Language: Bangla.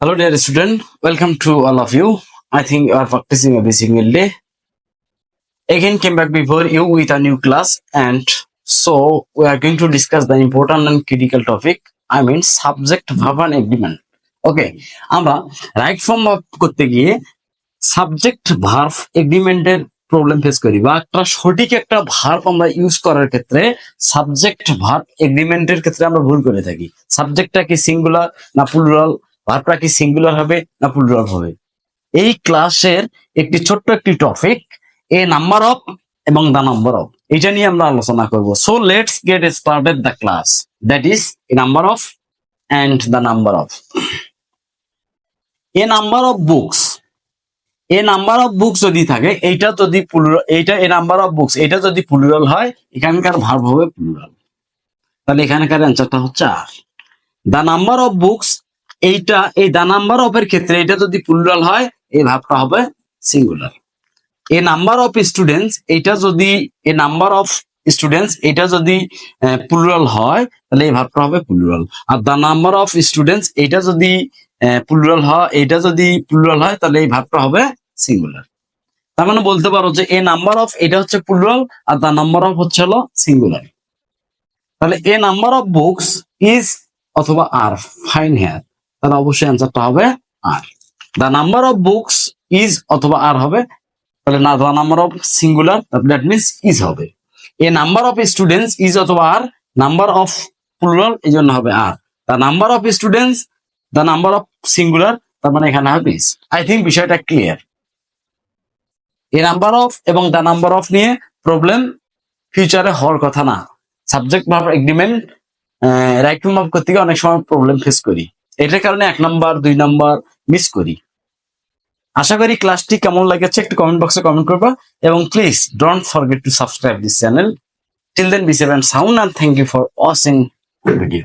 Hello, dear student. Welcome to all of you. I think you are practicing every single day. Again, came back before you with a new class, and so we are going to discuss the important and critical topic. I mean, subject verb and agreement. Okay, আমরা রাইট ফর্ম করতে গিয়ে সাবজেক্ট ভার্ভ এগ্রিমেন্টের প্রবলেম ফেস করি বা একটা সঠিক একটা ভার্ব আমরা ইউজ করার ক্ষেত্রে সাবজেক্ট ভার্ব এগ্রিমেন্টের ক্ষেত্রে আমরা ভুল করে থাকি সাবজেক্টটা কি সিঙ্গুলার না প্লুরাল ভার্বটা কি সিঙ্গুলার হবে না প্লুরাল হবে? এই ক্লাসের একটি ছোট্ট একটি টপিক এ নাম্বার অফ এবং দ্য নাম্বার অফ এটা নিয়ে আমরা আলোচনা করব। So let's get started the class that is a number of and the number of a number of books a number of books যদি থাকে, এইটা যদি এইটা এ নাম্বার অফ বুকস এটা যদি প্লুরাল হয়, এখানকার ভার্ব হবে প্লুরাল তাহলে এখানকার অ্যান্সারটা হচ্ছে are the number of books এইটা, এই দ্য নাম্বার অফ এর ক্ষেত্রে এটা যদি প্লুরাল হয়, এই ভাবটা হবে singular a number of students এটা যদি, এ নাম্বার অফ স্টুডেন্টস এটা যদি প্লুরাল হয়, তাহলে এই ভাবটা হবে প্লুরাল আর দ্য নাম্বার অফ স্টুডেন্টস এটা যদি প্লুরাল হয় এটা যদি প্লুরাল হয়, তাহলে এই ভাবটা হবে সিঙ্গুলার তার মানে বলতে পারো যে এ নাম্বার অফ এটা হচ্ছে প্লুরাল আর দ্য নাম্বার অফ হচ্ছে হলো সিঙ্গুলার তাহলে a number of books is অথবা আর ফাইন হেয়ার তাহলে অবশ্যই অ্যান্সারটা হবে are. The number of books is অথবা আর হবে, তাহলে না the number of singular that means is হবে। A number of students is অথবা আর নাম্বার অফ প্লুরাল এই জন্য হবে are the number of students the number of singular তার মানে এখানে হবে ইজ আই থিঙ্ক বিষয়টা ক্লিয়ার এ নাম্বার অফ এবং দ্য নাম্বার অফ নিয়ে প্রবলেম ফিউচারে হওয়ার কথা না। সাবজেক্ট ভাব এগ্রিমেন্ট রাইট টু মাপ করতে গিয়ে অনেক সময় প্রবলেম ফেস করি। এটার কারণে এক নাম্বার, দুই নাম্বার মিস করি। আশা করি ক্লাসটি কেমন লাগেছে একটু কমেন্ট বক্সে কমেন্ট করবা এবং please don't forget to subscribe this channel till then be safe and sound and thank you for watching video